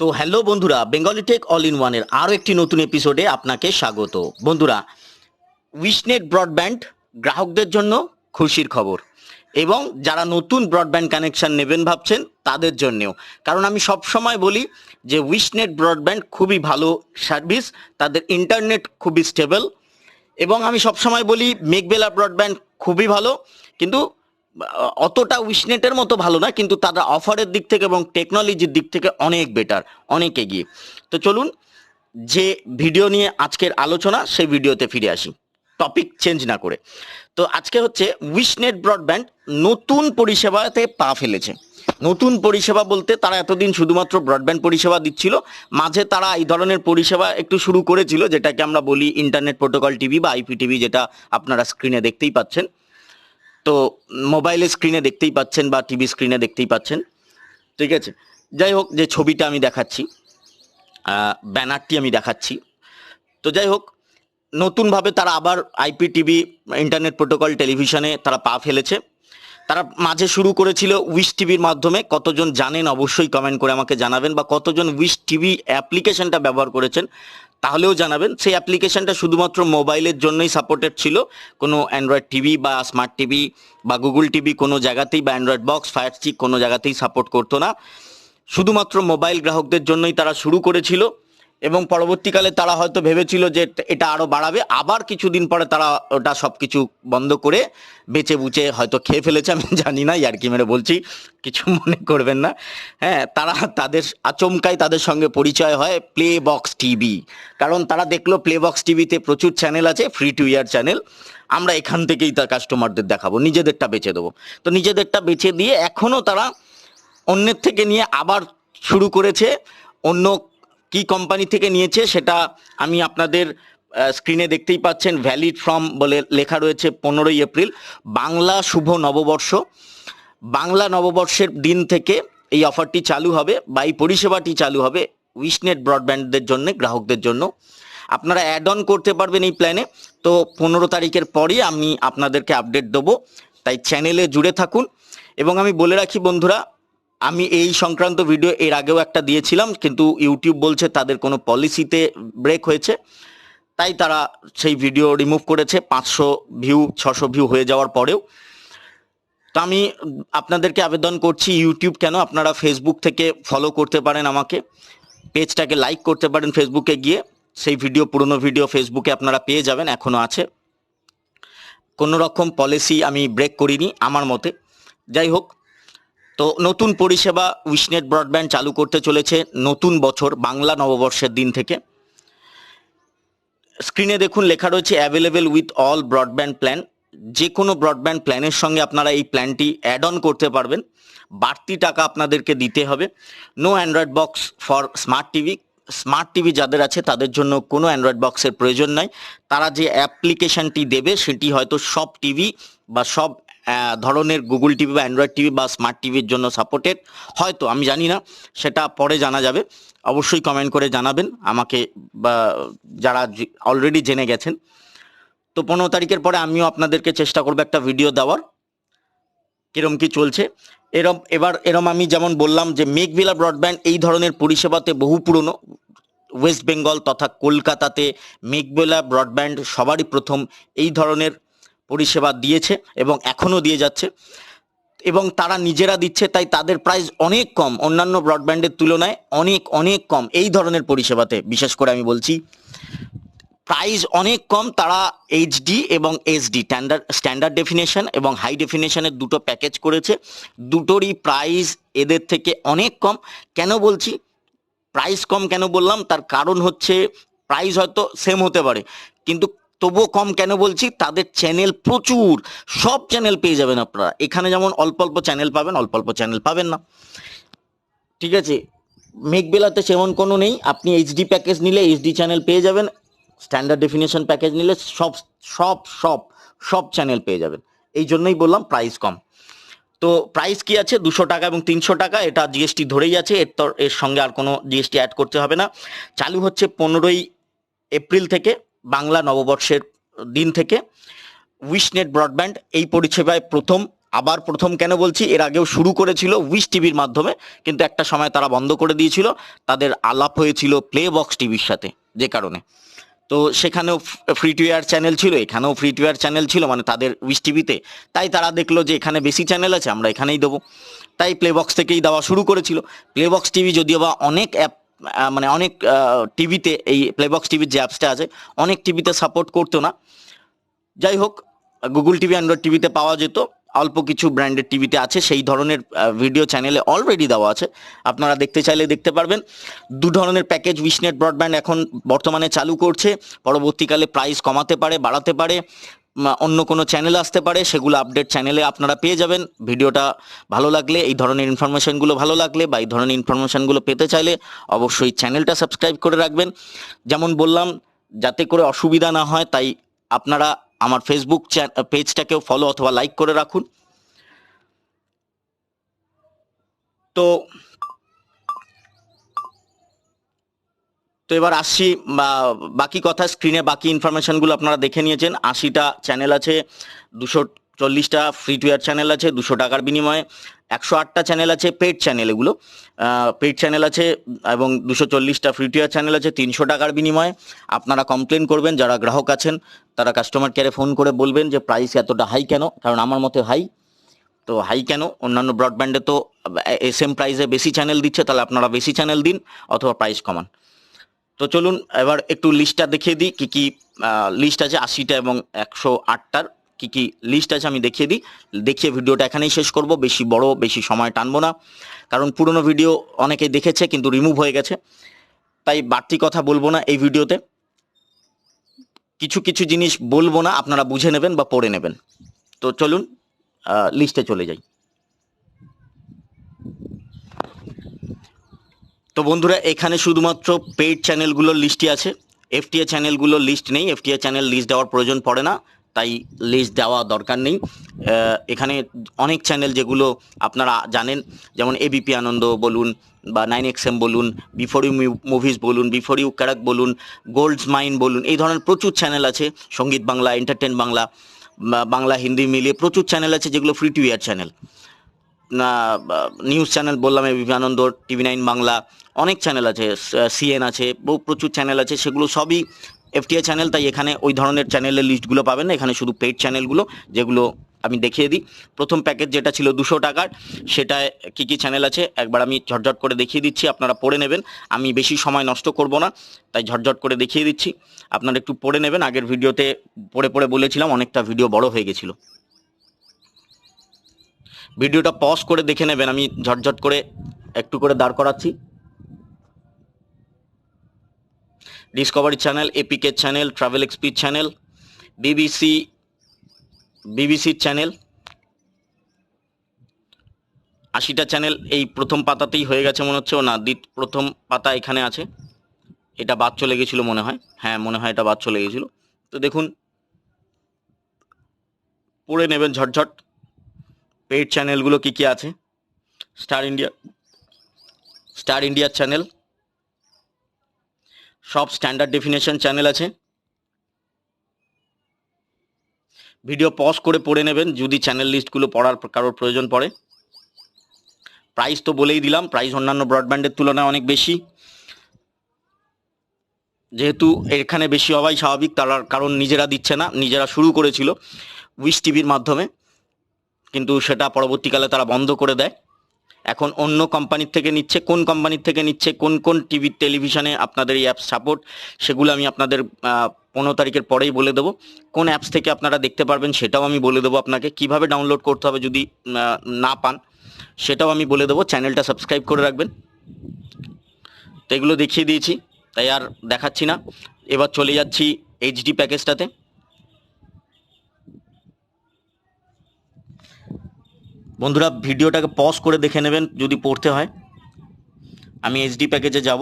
তো হ্যালো বন্ধুরা Bengali take all in ওয়ানের আরও একটি নতুন এপিসোডে আপনাকে স্বাগত। বন্ধুরা উইশনেট ব্রডব্যান্ড গ্রাহকদের জন্য খুশির খবর এবং যারা নতুন ব্রডব্যান্ড কানেকশন নেবেন ভাবছেন, তাদের জন্যেও। কারণ আমি সব সময় বলি যে উইশনেট ব্রডব্যান্ড খুবই ভালো সার্ভিস তাদের ইন্টারনেট খুবই স্টেবল এবং আমি সবসময় বলি মেঘবেলা ব্রডব্যান্ড খুবই ভালো, কিন্তু অতটা উইশনেটের মতো ভালো না, কিন্তু তারা অফারের দিক থেকে এবং টেকনোলজির দিক থেকে অনেক বেটার, অনেক এগিয়ে। তো চলুন, যে ভিডিও নিয়ে আজকের আলোচনা, সেই ভিডিওতে ফিরে আসি। টপিক চেঞ্জ না করে। তো আজকে হচ্ছে উইশনেট ব্রডব্যান্ড নতুন পরিষেবাতে পা ফেলেছে। নতুন পরিষেবা বলতে তারা এতদিন শুধুমাত্র ব্রডব্যান্ড পরিষেবা দিচ্ছিল, মাঝে তারা এই ধরনের পরিষেবা একটু শুরু করেছিল, যেটাকে আমরা বলি ইন্টারনেট প্রোটোকল টিভি বা আইপি টিভি, যেটা আপনারা স্ক্রিনে দেখতেই পাচ্ছেন। তো মোবাইলের স্ক্রিনে দেখতেই পাচ্ছেন বা টিভি স্ক্রিনে দেখতেই পাচ্ছেন। ঠিক আছে? যাই হোক, যে ছবিটা আমি দেখাচ্ছি ব্যানারটি আমি দেখাচ্ছি। তো যাই হোক, নতুনভাবে তারা আবার আইপি টিভি ইন্টারনেট প্রোটোকল টেলিভিশনে তারা পা ফেলেছে। তারা মাঝে শুরু করেছিল উইশ টিভির মাধ্যমে। কতজন জানেন অবশ্যই কমেন্ট করে আমাকে জানাবেন বা কতজন উইশ টিভি অ্যাপ্লিকেশনটা ব্যবহার করেছেন তাহলেও জানাবেন, সেই অ্যাপ্লিকেশনটা শুধুমাত্র মোবাইলের জন্যই সাপোর্টেড ছিল। কোনো অ্যান্ড্রয়েড টিভি বা স্মার্ট টিভি বা গুগল টিভি কোনো জায়গাতেই বা অ্যান্ড্রয়েড বক্স ফায়ার স্টিক কোনো জায়গাতেই সাপোর্ট করতো না। শুধুমাত্র মোবাইল গ্রাহকদের জন্যই তারা শুরু করেছিল। এবং পরবর্তীকালে তারা হয়তো ভেবেছিল যে এটা আরও বাড়াবে। আবার কিছুদিন পরে তারা ওটা সবকিছু বন্ধ করে বেচে বুচে হয়তো খেয়ে ফেলেছে, আমি জানি না, ইয়ার্কি মেরে বলছি, কিছু মনে করবেন না। হ্যাঁ তারা তাদের আচমকাই তাদের সঙ্গে পরিচয় হয় প্লে বক্স টিভি কারণ তারা দেখল প্লে বক্স টিভিতে প্রচুর চ্যানেল আছে ফ্রি টু ইয়ার চ্যানেল আমরা এখান থেকেই তার কাস্টমারদের দেখাবো, নিজেদেরটা বেচে দেবো। তো নিজেদেরটা বেচে দিয়ে এখনও তারা অন্যের থেকে নিয়ে আবার শুরু করেছে অন্য কি কোম্পানি থেকে নিয়েছে সেটা আমি আপনাদের স্ক্রিনে দেখতেই পাচ্ছেন ভ্যালিড ফ্রম বলে লেখা রয়েছে পনেরোই এপ্রিল, বাংলা শুভ নববর্ষ। বাংলা নববর্ষের দিন থেকে এই অফারটি চালু হবে বা এই পরিষেবাটি চালু হবে উইশনেট ব্রডব্যান্ডদের জন্য, গ্রাহকদের জন্য। আপনারা অ্যাড অন করতে পারবেন এই প্ল্যানে তো পনেরো তারিখের পরই আমি আপনাদেরকে আপডেট দেবো। তাই চ্যানেলে জুড়ে থাকুন। এবং আমি বলে রাখি বন্ধুরা আমি এই সংক্রান্ত ভিডিও এর আগেও একটা দিয়েছিলাম, কিন্তু ইউটিউব বলছে তাদের কোনো পলিসিতে ব্রেক হয়েছে। তাই তারা সেই ভিডিও রিমুভ করেছে, পাঁচশো ভিউ ছশো ভিউ হয়ে যাওয়ার পরেও। তো আমি আপনাদেরকে আবেদন করছি ইউটিউব কেন? আপনারা ফেসবুক থেকে ফলো করতে পারেন আমাকে। পেজটাকে লাইক করতে পারেন ফেসবুকে গিয়ে। সেই ভিডিও পুরনো ভিডিও ফেসবুকে আপনারা পেয়ে যাবেন এখনও আছে। কোনো রকম পলিসি আমি ব্রেক করিনি, আমার মতে। যাই হোক তো নতুন পরিষেবা উইশনেট ব্রডব্যান্ড চালু করতে চলেছে নতুন বছর, বাংলা নববর্ষের দিন থেকে। স্ক্রিনে দেখুন, লেখা রয়েছে available with all broadband plan যে কোনো ব্রডব্যান্ড প্ল্যানের সঙ্গে আপনারা এই প্ল্যানটি অ্যাড অন করতে পারবেন। বাড়তি টাকা আপনাদেরকে দিতে হবে। No Android box for smart TV smart TV যাদের আছে, তাদের জন্য কোনো অ্যান্ড্রয়েড বক্সের প্রয়োজন নাই। তারা যে অ্যাপ্লিকেশনটি দেবে, সেটি হয়তো সব টিভি বা সব ধরনের গুগল টিভি বা অ্যান্ড্রয়েড টিভি বা স্মার্ট টিভির জন্য সাপোর্টেড হয়তো, আমি জানি না, সেটা পরে জানা যাবে। অবশ্যই কমেন্ট করে জানাবেন, আমাকে বা যারা অলরেডি জেনে গেছেন। তো পনেরো তারিখের পরে আমিও আপনাদেরকে চেষ্টা করব একটা ভিডিও দেওয়ার। কিরম কি চলছে? এরম, এবার এরম আমি যেমন বললাম যে মেঘভিলা ব্রডব্যান্ড এই ধরনের পরিষেবাতে বহু পুরনো ওয়েস্ট বেঙ্গল তথা কলকাতাতে মেঘবেলা ব্রডব্যান্ড সবারই প্রথম। এই ধরনের পরিষেবা দিয়েছে এবং এখনও দিয়ে যাচ্ছে। এবং তারা নিজেরা দিচ্ছে, তাই তাদের প্রাইস অনেক কম, অন্যান্য ব্রডব্যান্ডের তুলনায় অনেক অনেক কম। এই ধরনের পরিষেবাতে, বিশেষ করে আমি বলছি প্রাইস অনেক কম, তারা এইচডি এবং এসডি স্ট্যান্ডার্ড স্ট্যান্ডার্ড ডেফিনেশন এবং হাই ডেফিনেশনের দুটো প্যাকেজ করেছে। দুটোরই প্রাইস এদের থেকে অনেক কম। কেন বলছি? প্রাইস কম কেন বললাম? তার কারণ হচ্ছে প্রাইস হয়তো সেম হতে পারে, কিন্তু তবুও কম কেন বলছি? তাদের চ্যানেল প্রচুর। সব চ্যানেল পেয়ে যাবেন আপনারা। এখানে যেমন অল্প অল্প চ্যানেল পাবেন, অল্প অল্প চ্যানেল পাবেন না। ঠিক আছে? মেঘবেলাতে সেমন কোনো নেই। আপনি এইচডি প্যাকেজ নিলে এইচডি চ্যানেল পেয়ে যাবেন। স্ট্যান্ডার্ড ডেফিনেশন প্যাকেজ নিলে সব সব সব সব চ্যানেল পেয়ে যাবেন। এই জন্যই বললাম প্রাইস কম। তো প্রাইস কি আছে? দুশো টাকা এবং তিনশো টাকা। এটা জিএসটি ধরেই আছে। এর তো, এর সঙ্গে আর কোনো জিএসটি অ্যাড করতে হবে না। চালু হচ্ছে পনেরোই এপ্রিল থেকে। বাংলা নববর্ষের দিন থেকে উইশনেট ব্রডব্যান্ড এই পরিষেবায় প্রথম, আবার প্রথম কেন বলছি? এর আগেও শুরু করেছিল উইশ টিভির মাধ্যমে, কিন্তু একটা সময় তারা বন্ধ করে দিয়েছিল। তাদের আলাপ হয়েছিল প্লে বক্স টিভির সাথে, যে কারণে। তো সেখানেও ফ্রি টু এয়ার চ্যানেল ছিল, এখানেও ফ্রি টু এয়ার চ্যানেল ছিল মানে তাদের উইশ টিভিতে। তাই তারা দেখল যে এখানে বেশি চ্যানেল আছে, আমরা এখানেই দেবো। তাই প্লে বক্স থেকেই দেওয়া শুরু করেছিল। প্লে বক্স টিভি যদিও বা অনেক অ্যাপ মানে অনেক টিভিতে এই প্লেবক্স টিভির যে অ্যাপসটা আছে, অনেক টিভিতে সাপোর্ট করতো না। যাই হোক গুগল টিভি অ্যান্ড্রয়েড টিভিতে পাওয়া যেত। অল্প কিছু ব্র্যান্ডের টিভিতে আছে, সেই ধরনের ভিডিও চ্যানেলে অলরেডি দেওয়া আছে। আপনারা দেখতে চাইলে দেখতে পারবেন। দু ধরনের প্যাকেজ উইশনেট ব্রডব্যান্ড এখন বর্তমানে চালু করছে। পরবর্তীকালে প্রাইস কমাতে পারে, বাড়াতে পারে। অন্য কোনো চ্যানেল আসতে পারে, সেগুলো আপডেট চ্যানেলে আপনারা পেয়ে যাবেন। ভিডিওটা ভালো লাগলে, এই ধরনের ইনফরমেশনগুলো ভালো লাগলে বা এই ধরনের ইনফরমেশনগুলো পেতে চাইলে অবশ্যই চ্যানেলটা সাবস্ক্রাইব করে রাখবেন। যেমন বললাম, যাতে করে অসুবিধা না হয়, তাই আপনারা আমার ফেসবুক পেজটাকেও ফলো অথবা লাইক করে রাখুন। তো তো এবার আসছি বাকি কথা স্ক্রিনে বাকি ইনফরমেশনগুলো আপনারা দেখে নিয়েছেন। আশিটা চ্যানেল আছে, দুশো চল্লিশটা ফ্রি টু এয়ার চ্যানেল আছে, দুশো টাকার বিনিময়ে। একশো আটটা চ্যানেল আছে পেড চ্যানেল এগুলো। পেড চ্যানেল আছে এবং দুশো চল্লিশটা ফ্রি টু এয়ার চ্যানেল আছে, তিনশো টাকার বিনিময়ে। আপনারা কমপ্লেন করবেন, যারা গ্রাহক আছেন, তারা কাস্টমার কেয়ারে ফোন করে বলবেন যে প্রাইস এতটা হাই কেন? কারণ আমার মতে হাই তো হাই কেন? অন্যান্য ব্রডব্যান্ডে তো সেম প্রাইসে বেশি চ্যানেল দিচ্ছে, তাহলে আপনারা বেশি চ্যানেল দিন, অথবা প্রাইস কমান। তো চলুন এবার একটু লিস্টটা দেখিয়ে দিই, কি কি লিস্ট আছে আশিটা এবং একশো আটটার, কি কি লিস্ট আছে আমি দেখিয়ে দিই। দেখিয়ে ভিডিওটা এখানেই শেষ করব, বেশি বড়, বেশি সময় টানবো না, কারণ পুরনো ভিডিও অনেকে দেখেছে কিন্তু রিমুভ হয়ে গেছে, তাই বাড়তি কথা বলব না এই ভিডিওতে। কিছু কিছু জিনিস বলব না, আপনারা বুঝে নেবেন বা পড়ে নেবেন। তো চলুন লিস্টে চলে যাই। তো বন্ধুরা, এখানে শুধুমাত্র পেইড চ্যানেলগুলোর লিস্টই আছে। এফটিএ চ্যানেলগুলোর লিস্ট নেই। এফটিএ চ্যানেল লিস্ট দেওয়ার প্রয়োজন পড়ে না, তাই লিস্ট দেওয়া দরকার নেই। এখানে অনেক চ্যানেল যেগুলো আপনারা জানেন, যেমন এবিপি আনন্দ বলুন বা নাইন এক্সএম বলুন, বিফোর ইউ মুভিজ বলুন, বিফোর ইউ ক্যারাক বলুন, গোল্ডস মাইন বলুন, এই ধরনের প্রচুর চ্যানেল আছে। সংগীত বাংলা এন্টারটেন বাংলা বাংলা, হিন্দি মিলিয়ে প্রচুর চ্যানেল আছে যেগুলো free to air channel news channel বললাম ABP Ananda TV nine Bangla, অনেক চ্যানেল আছে সিএন আছে, বহু প্রচুর চ্যানেল আছে, সেগুলো সবই এফটিআই চ্যানেল তাই এখানে ওই ধরনের চ্যানেলের লিস্টগুলো পাবেন না, এখানে শুধু পেড চ্যানেলগুলো যেগুলো আমি দেখিয়ে দিই। প্রথম প্যাকেজ যেটা ছিল দুশো টাকার, সেটায় কী কী চ্যানেল আছে, একবার আমি ঝটঝট করে দেখিয়ে দিচ্ছি, আপনারা পড়ে নেবেন। আমি বেশি সময় নষ্ট করব না, তাই ঝটঝট করে দেখিয়ে দিচ্ছি। আপনারা একটু পড়ে নেবেন, আগের ভিডিওতে পড়ে পড়ে বলেছিলাম, অনেকটা ভিডিও বড় হয়ে গেছিল। ভিডিওটা পজ করে দেখে নেবেন, আমি ঝটঝট করে একটু করে দাঁড় করাচ্ছি। Discovery channel Epic channel travel এক্সপিড channel BBC বিবিসির চ্যানেল আশিটা চ্যানেল এই প্রথম পাতাতেই হয়ে গেছে মনে হচ্ছে না দ্বিত প্রথম পাতা এখানে আছে। এটা বাদ চলে গেছিল মনে হয়। হ্যাঁ মনে হয় এটা বাদ চলে গেছিল। তো দেখুন, পড়ে নেবেন ঝটঝট। পেইড চ্যানেলগুলো কি কি আছে? স্টার ইন্ডিয়া স্টার ইন্ডিয়ার চ্যানেল সব স্ট্যান্ডার্ড ডেফিনেশন চ্যানেল আছে। ভিডিও পজ করে পড়ে নেবেন যদি চ্যানেল লিস্টগুলো পড়ার কারোর প্রয়োজন পড়ে। প্রাইস তো বলেই দিলাম প্রাইস অন্যান্য ব্রডব্যান্ডের তুলনায় অনেক বেশি। যেহেতু এখানে বেশি হওয়াই স্বাভাবিক, তারা কারণ নিজেরা দিচ্ছে না, নিজেরা শুরু করেছিল উইশ টিভির মাধ্যমে। কিন্তু সেটা পরবর্তীকালে তারা বন্ধ করে দেয়। এখন অন্য কোম্পানির থেকে নিচ্ছে, কোন কোম্পানির থেকে নিচ্ছে, কোন কোন টিভি টেলিভিশনে আপনাদের এই অ্যাপস সাপোর্ট সেগুলো আমি আপনাদের পনেরো তারিখের পরেই বলে দেবো। কোন অ্যাপস থেকে আপনারা দেখতে পারবেন সেটাও আমি বলে দেবো আপনাকে। কীভাবে ডাউনলোড করতে হবে যদি না পান, সেটাও আমি বলে দেবো। চ্যানেলটা সাবস্ক্রাইব করে রাখবেন। তো এগুলো দেখিয়ে দিয়েছি, তাই আর দেখাচ্ছি না। এবার চলে যাচ্ছি এইচডি প্যাকেজটাতে বন্ধুরা ভিডিওটাকে পজ করে দেখে নেবেন যদি পড়তে হয়। আমি এইচডি প্যাকেজে যাব।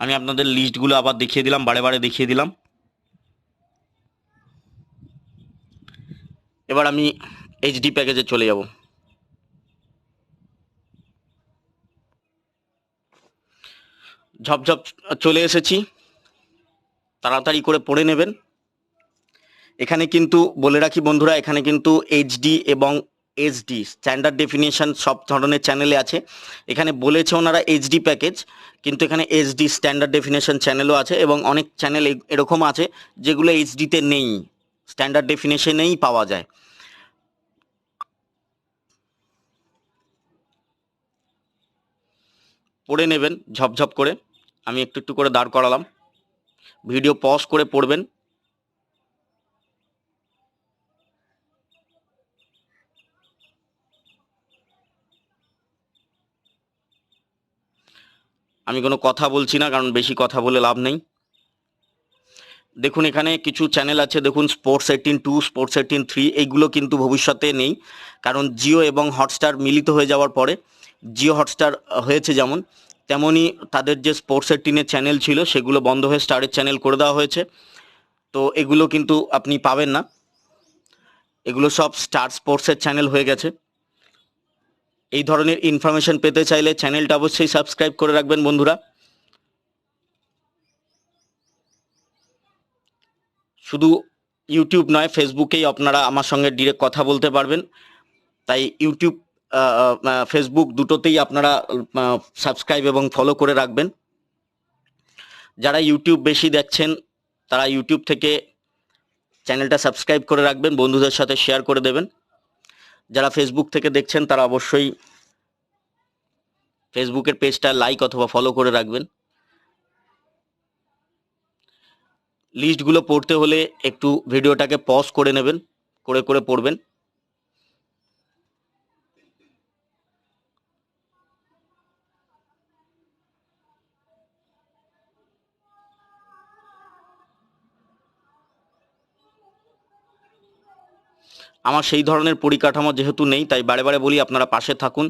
আমি আপনাদের লিস্টগুলো আবার দেখিয়ে দিলাম, বারে বারে দেখিয়ে দিলাম। এবার আমি এইচডি প্যাকেজে চলে যাব। ঝপঝপ চলে এসেছি। তাড়াতাড়ি করে পড়ে নেবেন। এখানে কিন্তু বলে রাখি বন্ধুরা, এখানে কিন্তু এইচডি এবং এইচডি স্ট্যান্ডার্ড ডেফিনেশন সব ধরনের চ্যানেলে আছে। এখানে বলেছে ওনারা এইচডি প্যাকেজ কিন্তু এখানে এইচডি স্ট্যান্ডার্ড ডেফিনেশন চ্যানেলও আছে এবং অনেক চ্যানেল এরকম আছে যেগুলো এইচডিতে নেই। স্ট্যান্ডার্ড ডেফিনেশনেই পাওয়া যায়। পড়ে নেবেন, ঝপঝপ করে। আমি একটু একটু করে দাঁড় করালাম। ভিডিও পজ করে পড়বেন। আমি কোনো কথা বলছি না, কারণ বেশি কথা বলে লাভ নেই। দেখুন, এখানে কিছু চ্যানেল আছে, দেখুন Sports eighteen two Sports eighteen three এইগুলো কিন্তু ভবিষ্যতে নেই। কারণ জিও এবং হটস্টার মিলিত হয়ে যাওয়ার পরে জিও হটস্টার হয়েছে যেমন তেমনই তাদের যে স্পোর্টস এইটিনের চ্যানেল ছিল সেগুলো বন্ধ হয়ে স্টারের চ্যানেল করে দেওয়া হয়েছে। তো এগুলো কিন্তু আপনি পাবেন না। এগুলো সব স্টার স্পোর্টসের চ্যানেল হয়ে গেছে। এই ধরনের ইনফরমেশন পেতে চাইলে চ্যানেলটা অবশ্যই সাবস্ক্রাইব করে রাখবেন বন্ধুরা। শুধু ইউটিউব নয়, ফেসবুকেই আপনারা আমার সঙ্গে ডিরেক্ট কথা বলতে পারবেন। তাই ইউটিউব ফেসবুক দুটোতেই আপনারা সাবস্ক্রাইব এবং ফলো করে রাখবেন। যারা ইউটিউব বেশি দেখছেন, তারা ইউটিউব থেকে চ্যানেলটা সাবস্ক্রাইব করে রাখবেন, বন্ধুদের সাথে শেয়ার করে দেবেন। যারা ফেসবুক থেকে দেখছেন, তারা অবশ্যই ফেসবুকের পেজটা লাইক অথবা ফলো করে রাখবেন। লিস্টগুলো পড়তে হলে একটু ভিডিওটাকে পজ করে নেবেন, করে করে পড়বেন। আমার সেই ধরনের পরিকাঠামো যেহেতু নেই, তাই বারে বারে বলি আপনারা পাশে থাকুন।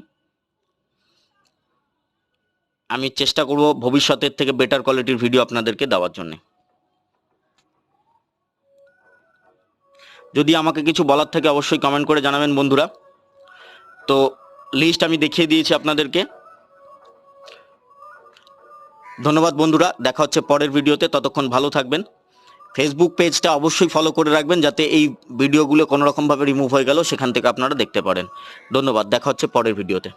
আমি চেষ্টা করব ভবিষ্যতের থেকে বেটার কোয়ালিটির ভিডিও আপনাদেরকে দেওয়ার জন্য। যদি আমাকে কিছু বলার থেকে অবশ্যই কমেন্ট করে জানাবেন বন্ধুরা। তো লিস্ট আমি দেখিয়ে দিয়েছি আপনাদেরকে। ধন্যবাদ বন্ধুরা, দেখা হচ্ছে পরের ভিডিওতে ততক্ষণ ভালো থাকবেন। ফেসবুক পেজটা অবশ্যই ফলো করে রাখবেন যাতে এই ভিডিওগুলো কোনো রকমভাবে রিমুভ হয়ে গেল সেখান থেকে আপনারা দেখতে পারেন। ধন্যবাদ, দেখা হচ্ছে পরের ভিডিওতে